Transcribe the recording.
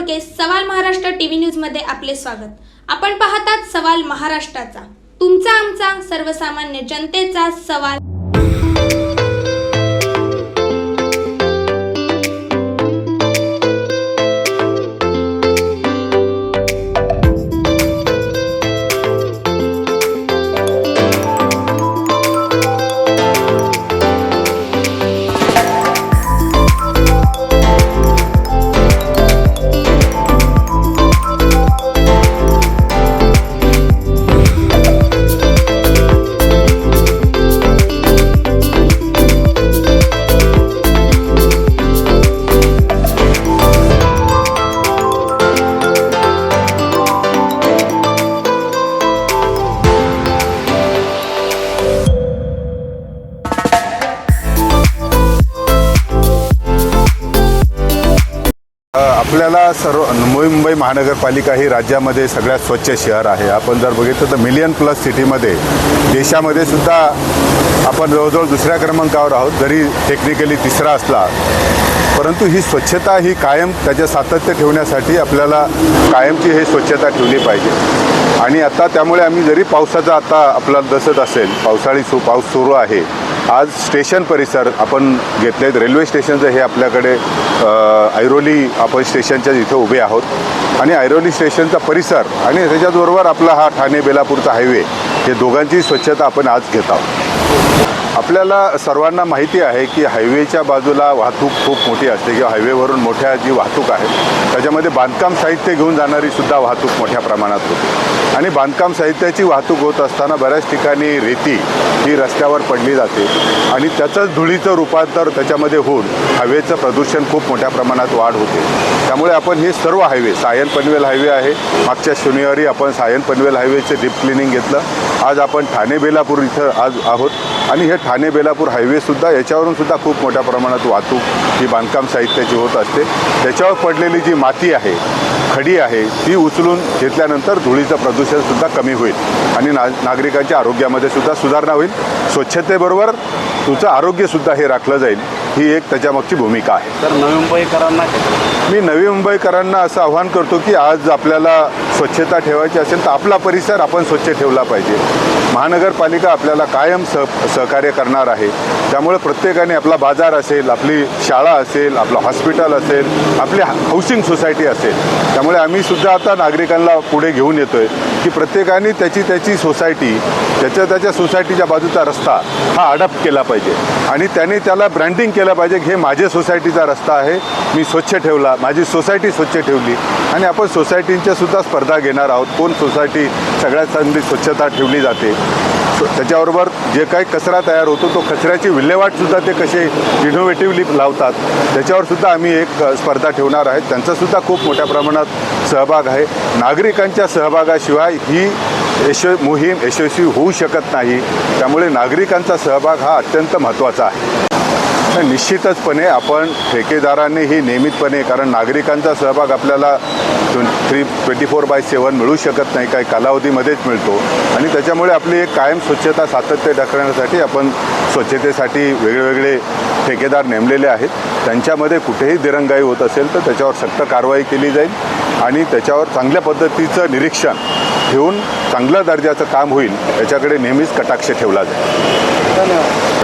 घोडके सवाल महाराष्ट्र टीव्ही न्यूजमध्ये आपले स्वागत. आपण पाहतात सवाल महाराष्ट्राचा. तुमचा आमचा सर्वसामान्य जनतेचा सवाल आपल्याला सर्व मुंबई महानगरपालिका ही राज्यामध्ये सगळ्यात स्वच्छ शहर आहे. आपण जर बघितलं तर मिलियन प्लस सिटीमध्ये देशामध्ये सुद्धा आपण जवळजवळ दुसऱ्या क्रमांकावर आहोत. जरी टेक्निकली तिसरा असला परंतु ही स्वच्छता ही कायम त्याचे सातत्य ठेवण्यासाठी आपल्याला कायमची हे स्वच्छता ठेवली पाहिजे. आणि आता त्यामुळे आम्ही जरी पावसाचा आता आपला दसत असेल पावसाळी सु पाऊस सुरू आहे आज स्टेशन परिसर आपण घेतलेत. रेल्वे स्टेशनचं हे आपल्याकडे ऐरोली आपण स्टेशनच्या इथे उभे आहोत. आणि ऐरोली स्टेशनचा परिसर आणि त्याच्याचबरोबर आपला हा ठाणे बेलापूरचा हायवे हे दोघांची स्वच्छता आपण आज घेत आहोत. आपल्याला सर्वांना माहिती आहे की हायवेच्या बाजूला वाहतूक खूप मोठी असते किंवा हायवेवरून मोठ्या जी वाहतूक आहे त्याच्यामध्ये बांधकाम साहित्य घेऊन जाणारी सुद्धा वाहतूक मोठ्या प्रमाणात होते. आणि बांधकाम साहित्याची वाहतूक होत असताना बऱ्याच ठिकाणी रेती ही रस्त्यावर पडली जाते आणि त्याचंच धुळीचं रूपांतर त्याच्यामध्ये होऊन हायवेचं प्रदूषण खूप मोठ्या प्रमाणात वाढ होते. त्यामुळे आपण हे सर्व हायवे सायन पनवेल हायवे आहे मागच्या शनिवारी आपण सायन पनवेल हायवेचे डीप क्लिनिंग घेतलं. आज आपण ठाणे बेलापूर इथं आज आहोत. आणि हे ठाणे बेलापूर हायवेसुद्धा याच्यावरून सुद्धा खूप मोठ्या प्रमाणात वाहतूक ही बांधकाम साहित्याची होत असते. त्याच्यावर पडलेली जी माती आहे खडी आहे ती उचलून घेतल्यानंतर धुळीचं प्रदूषणसुद्धा कमी होईल. आणि ना नागरिकांच्या आरोग्यामध्ये सुद्धा सुधारणा होईल. स्वच्छतेबरोबर तुझं आरोग्यसुद्धा हे राखलं जाईल ही एक त्याच्यामागची भूमिका आहे. तर नवी मुंबईकरांना मी नवी मुंबईकरांना असं आव्हान करतो की आज आपल्याला स्वच्छता ठेवायची असेल तर आपला परिसर आपण स्वच्छ ठेवला पाहिजे. महानगरपालिका आपल्याला कायम सह सहकार्य करणार आहे. त्यामुळे प्रत्येकाने आपला बाजार असेल आपली शाळा असेल आपलं हॉस्पिटल असेल आपली हाऊसिंग सोसायटी असेल. त्यामुळे आम्ही सुद्धा आता नागरिकांना पुढे घेऊन येतोय की प्रत्येकाने त्याची त्याची सोसायटी त्याच्या त्याच्या सोसायटीच्या बाजूचा रस्ता हा अडप्ट केला पाहिजे. आणि त्याने त्याला ब्रँडिंग केलं पाहिजे की हे माझ्या सोसायटीचा रस्ता आहे मी स्वच्छ ठेवला माझी सोसायटी स्वच्छ ठेवली. आणि आपण सोसायटींच्या सुद्धा स्पर्धा घेणार आहोत. कोण सोसायटी सगळ्यात चांगली स्वच्छता ठेवली जाते. त्याच्याबरोबर जे काही कचरा तयार होतो तो कचऱ्याची विल्हेवाटसुद्धा ते कसे इनोव्हेटिव्हली लावतात त्याच्यावर सुद्धा आम्ही एक स्पर्धा ठेवणार आहेत त्यांचासुद्धा खूप मोठ्या प्रमाणात सहभाग आहे. नागरिकांच्या सहभागाशिवाय ही यश मोहीम यशस्वी होऊ शकत नाही. त्यामुळे नागरिकांचा सहभाग हा अत्यंत महत्त्वाचा आहे. निश्चितचपणे आपण ठेकेदारांनी ही नियमितपणे कारण नागरिकांचा सहभाग आपल्याला three twenty four by seven मिळू शकत नाही काही कालावधीमध्येच मिळतो. आणि त्याच्यामुळे आपली एक कायम स्वच्छता सातत्य दाखवण्यासाठी आपण स्वच्छतेसाठी वेगवेगळे ठेकेदार नेमलेले आहेत. त्यांच्यामध्ये कुठेही दिरंगाई होत असेल तर त्याच्यावर सक्त कारवाई केली जाईल आणि त्याच्यावर चांगल्या पद्धतीचं निरीक्षण ठेवून चांगल्या दर्जाचं काम होईल याच्याकडे नेहमीच कटाक्ष ठेवला जाईल.